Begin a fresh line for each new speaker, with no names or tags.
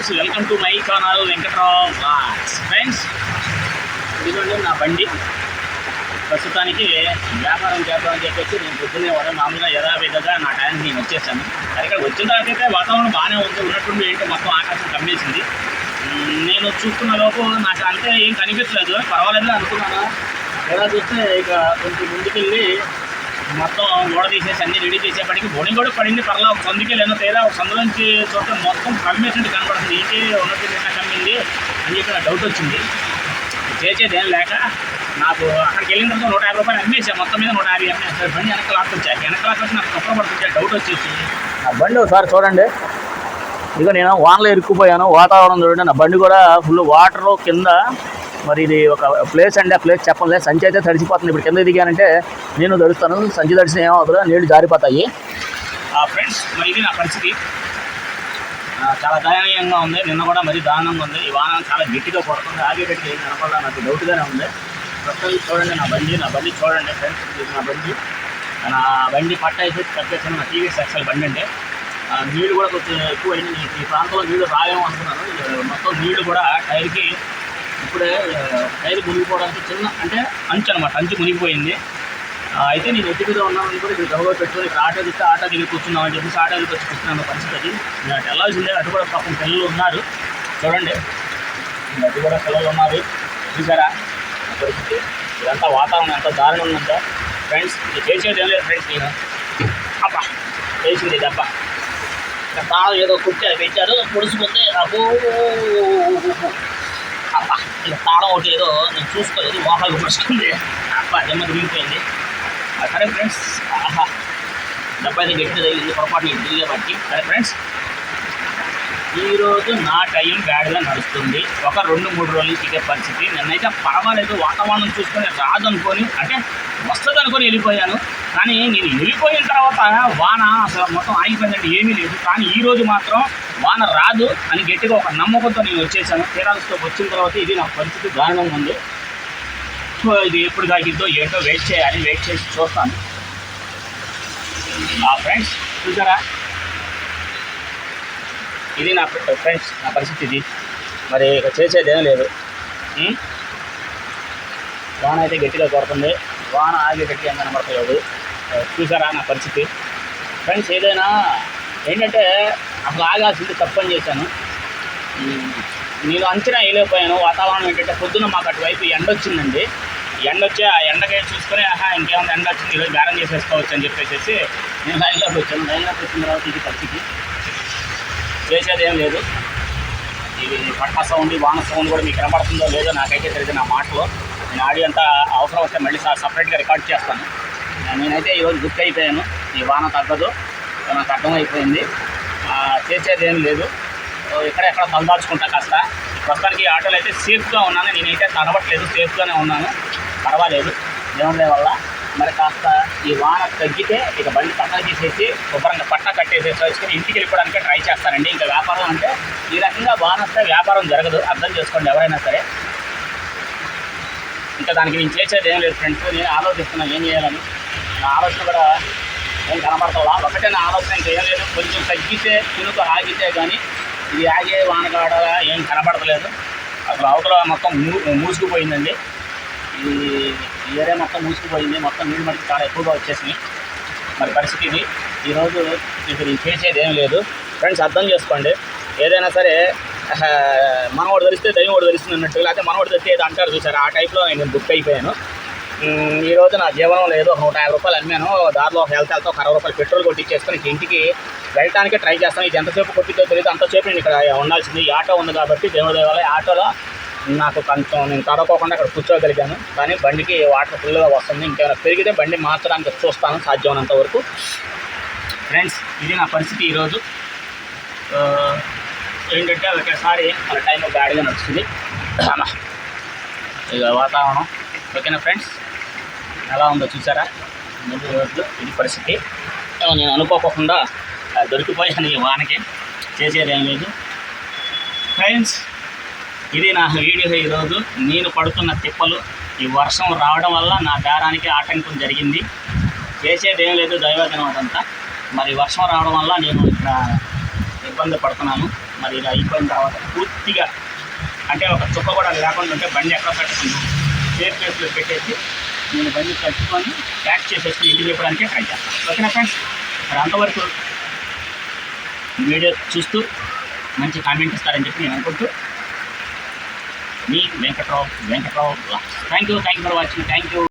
Friends welcome to my channel Venkatrao vlogs friends ఇదిగోండి నా బండి. ప్రస్తుతానికి వ్యాపారం చేద్దామని చెప్పేసి నేను పొద్దున్నే వరం మామూలుగా యథావిధంగా నా టైంకి నేను వచ్చేసాను అక్కడ వచ్చిన తర్వాత అయితే వాతావరణం బాగానే ఉంది. ఉన్నట్టుండి ఏంటో మొత్తం ఆకాశం కమ్మేసింది. నేను చూస్తున్న లోపు నాకు అంతే ఏం కనిపించలేదు. పర్వాలేదు అనుకున్నాను. ఎలా చూస్తే ఇక కొంచెం ముందుకెళ్ళి మొత్తం గోడ తీసేసి అన్ని రెడీ చేసేపటికి బోని కూడా పడింది పర్లా ఒక సందుకే లేనో తేడా ఒక నుంచి చూస్తే మొత్తం కమ్మేసినట్టు కనపడుతుంది. ఏంటి ఉన్నట్టు ఎట్లా కమ్మింది అని చెప్పి నాకు డౌట్ వచ్చింది. చేసేది ఏం లేక నాకు అక్కడికి వెళ్ళిన తర్వాత నూట యాభై రూపాయలు అమ్మేసా. మొత్తం మీద నూట యాభై అమ్మేసారు బండి వెనక లాక్కొచ్చా వెనక వచ్చి నాకు కప్ప పడుతుంటే డౌట్ వచ్చేసి నా బండి ఒకసారి చూడండి. ఇక నేను వానలో ఇరుక్కుపోయాను. వాతావరణం చూడండి. నా బండి కూడా ఫుల్ వాటర్ కింద మరి ఇది ఒక ప్లేస్ అండి ఆ ప్లేస్ చెప్పలేదు సంచి అయితే తడిచిపోతుంది ఇప్పుడు కింద దిగానంటే నేను తడుస్తాను. సంచి తడిసిన ఏమవుతుందో నీళ్ళు జారిపోతాయి. ఫ్రెండ్స్ మరి ఇది నా పరిస్థితి. చాలా దయనీయంగా ఉంది. నిన్న కూడా మరీ దారుణంగా ఉంది. ఈ వాహనం చాలా గట్టిగా కొడుతుంది. ఆగేటట్టు ఏం కనపడదా నాకు డౌట్గానే ఉంది. ప్రస్తుతం చూడండి నా బండి. నా బండి చూడండి ఫ్రెండ్స్ ఇది నా బండి. నా బండి పట్ట అయితే తప్పేసాను నా టీవీ ఎక్సెల్ బండి అంటే నీళ్ళు కూడా కొంచెం ఎక్కువ అయింది ఈ- ప్రాంతంలో నీళ్ళు రాయేమో అనుకున్నాను. మొత్తం నీళ్ళు కూడా టైర్కి ఇప్పుడే ఆ, టైర్ మునిగిపోవడానికి చిన్న అంటే అంచు అనమాట అంచు మునిగిపోయింది. అయితే నేను ఎట్టి మీద ఉన్నానని కూడా ఇక్కడ గౌరవ పెట్టుకొని ఇక్కడ ఆటో దిస్తే ఆటో దిగి కూర్చున్నామని చెప్పేసి ఆటో దిగి వచ్చి కూర్చున్నాను పరిస్థితి అది. నేను అటు వెళ్ళాల్సిందే అటు కూడా పాపం పిల్లలు ఉన్నారు. చూడండి. అటు కూడా పిల్లలు ఉన్నారు. చూసారా? పరిస్థితి. ఇదంతా వాతావరణం ఎంత దారుణంగా ఉందో ఫ్రెండ్స్ ఇది చేసేది ఏం లేదు ఫ్రెండ్స్ నేను. అప్ప చేసింది దెబ్బ. ఇక్కడ తాళం ఏదో కుట్టారు పెట్టారు పొడుచుకుంటే అబ్బో! ఇక తాళం ఒకటి ఏదో నేను చూసుకోలేదు మోహాలు పరుచుకుంది అబ్బా దెమ్మ దిగిపోయింది ఆ, సరే ఫ్రెండ్స్ ఆహా డెబ్బై ఐదు గట్టి తగిలింది పొరపాటు ఇడ్లీగా బట్టి సరే ఫ్రెండ్స్ ఈరోజు నా టైం బ్యాడ్గా నడుస్తుంది. ఒక రెండు మూడు రోజులు తిరిగే పరిస్థితి. నిన్నైతే పర్వాలేదు వాతావరణం చూసుకొని రాదనుకొని అంటే వస్తుంది అనుకొని వెళ్ళిపోయాను. కానీ నేను వెళ్ళిపోయిన తర్వాత వాన అసలు మొత్తం ఆగిపోయిందంటే ఏమీ లేదు. కానీ ఈ రోజు మాత్రం వాన రాదు అని గట్టిగా ఒక నమ్మకంతో నేను వచ్చేసాను. తీరాలతో వచ్చిన తర్వాత ఇది నా పరిస్థితి దారుణంగా ఉంది. సో ఇది ఎప్పుడు తాగిద్దో ఏంటో వెయిట్ చేయాలి వెయిట్ చేసి చూస్తాను. నా ఫ్రెండ్స్ చూసారా? ఇది నా ఫ్రెండ్స్ నా పరిస్థితి ఇది. మరి ఇక చేసేదేం లేదు. వాన అయితే గట్టిగా కొడుతుంది. వాన ఆగి గట్టిగా కనబడతలేదు. చూసారా నా పరిస్థితి? ఫ్రెండ్స్ ఏదైనా ఏంటంటే అసలు ఆగాల్సింది తప్పని చేశాను. నేను అంచనా వేయలేకపోయాను. వాతావరణం ఏంటంటే పొద్దున్న మాకు అటువైపు ఎండ వచ్చిందండి. ఎండ వచ్చి ఆ ఎండకే చూసుకొని ఆహా ఇంకేమైనా ఎండ వచ్చింది ఈరోజు బేరం చేసేసుకోవచ్చు అని చెప్పేసి నేను లైన్లోకి వచ్చాను. లైన్లోకి వచ్చిన తర్వాత ఇది పరిస్థితి. చేసేది ఏం లేదు. ఇది పట్ట సౌండ్ వాన సౌండ్ కూడా మీకు కనబడుతుందో లేదో నాకైతే తెలియదు నా మాటలో. నేను ఆడియో అంతా అవసరం వస్తే మళ్ళీ సపరేట్గా రికార్డ్ చేస్తాను. నేనైతే ఈరోజు బుక్ అయిపోయాను ఈ వాన తగ్గదు. నాకు అర్థమైపోయింది. చేసేది ఏం లేదు. ఎక్కడెక్కడ ఇక్కడ ఎక్కడ తలదాచుకుంటా కాస్త. ప్రస్తుతానికి ఈ ఆటోలో అయితే సేఫ్గా ఉన్నాను. నేనైతే తడవట్లేదు సేఫ్గానే ఉన్నాను. పర్వాలేదు. దేవుడి వల్ల. మరి కాస్త ఈ వాన తగ్గితే ఇక బండి పక్కన తీసేసి శుభ్రంగా పట్ట కట్టేసేసి వచ్చుకొని ఇంటికి వెళ్ళిపోవడానికి ట్రై చేస్తానండి. ఇంకా వ్యాపారం అంటే ఈ రకంగా వాన వస్తే వ్యాపారం జరగదు. అర్థం చేసుకోండి ఎవరైనా సరే. ఇంకా దానికి నేను చేసేది ఏం లేదు ఫ్రెండ్స్. నేను ఆలోచిస్తున్నాను ఏం చేయాలని. నా ఆలోచన కూడా ఏం కనబడతావా ఒకటే నా ఆలోచన చేయలేదు ఏం లేదు. కొంచెం తగ్గితే చినుకు ఆగితే కానీ ఇది ఆగే వానగాడ ఏం కనబడతలేదు అసలు అవతల మొత్తం మూ మూసుకుపోయిందండి. ఈ ఏరియా మొత్తం మూసుకుపోయింది. మొత్తం నీళ్ళు మనకి చాలా ఎక్కువగా వచ్చేసినాయి. మరి పరిస్థితి ఇది ఈరోజు ఇప్పుడు చేసేది ఏం లేదు. ఫ్రెండ్స్ అర్థం చేసుకోండి. ఏదైనా సరే మనవాడు ధరిస్తే దైవం వాడు ధరిస్తుంది అన్నట్టు లేకపోతే మనవాడు ధరిస్తే ఏదో అంటారు చూసారు? ఆ టైప్లో నేను బుక్ అయిపోయాను. ఈరోజు ఈ రోజు నా జీవనం లేదు. ఒక నూట యాభై రూపాయలు అమ్మాను. దారిలో ఒక హెల్త్ వెళ్తే ఒక అరవై రూపాయలు పెట్రోల్ కొట్టించేసుకొని ఇంటికి వెళ్ళడానికి ట్రై చేస్తాను. ఇది ఎంతసేపు కొట్టిందో తెలియదు అంతసేపు నేను ఇక్కడ ఉండాల్సింది. ఈ ఆటో ఉంది కాబట్టి దేవుడి ఆటోలో నాకు కొంచెం నేను తడకోకుండా అక్కడ కూర్చోగలిగాను. కానీ బండికి వాటర్ ఫుల్గా వస్తుంది. ఇంకేమైనా పెరిగితే బండి మార్చడానికి చూస్తాను. సాధ్యమైనంత వరకు. ఫ్రెండ్స్ ఇది నా పరిస్థితి ఈరోజు ఏంటంటే ఒకసారి మన టైం బ్యాడ్గా నడుస్తుంది. ఇక వాతావరణం. ఓకేనా ఫ్రెండ్స్? ఎలా ఉందో చూసారా? ముందు రోజులు ఇది పరిస్థితి. నేను అనుకోకుండా దొరికిపోయాను ఈ వానకి. చేసేది ఏం లేదు. ఫ్రెండ్స్ ఇది నా వీడియో ఈరోజు. నేను పడుతున్న తిప్పలు ఈ వర్షం రావడం వల్ల నా దారానికి ఆటంకం జరిగింది. చేసేది ఏం లేదు దైవజనం అదంతా. మరి వర్షం రావడం వల్ల నేను ఇక్కడ ఇబ్బంది పడుతున్నాను. మరి ఇలా అయిపోయిన తర్వాత పూర్తిగా అంటే ఒక చుక్క కూడా లేకుండా ఉంటే బండి ఎక్కడ పెట్టుకుంటాను సేఫ్ ప్లేస్లో పెట్టేసి నేను బండి కట్టుకొని ప్యాక్ చేసేసి ఇంటికి చెప్పడానికే ట్రై చేస్తాను ఓకేనా ఫ్రెండ్స్? మరి అంతవరకు వీడియో చూస్తూ మంచి కామెంట్ ఇస్తారని చెప్పి నేను అనుకుంటూ మీ Venkatrao Venkatrao thank you thank you for watching thank you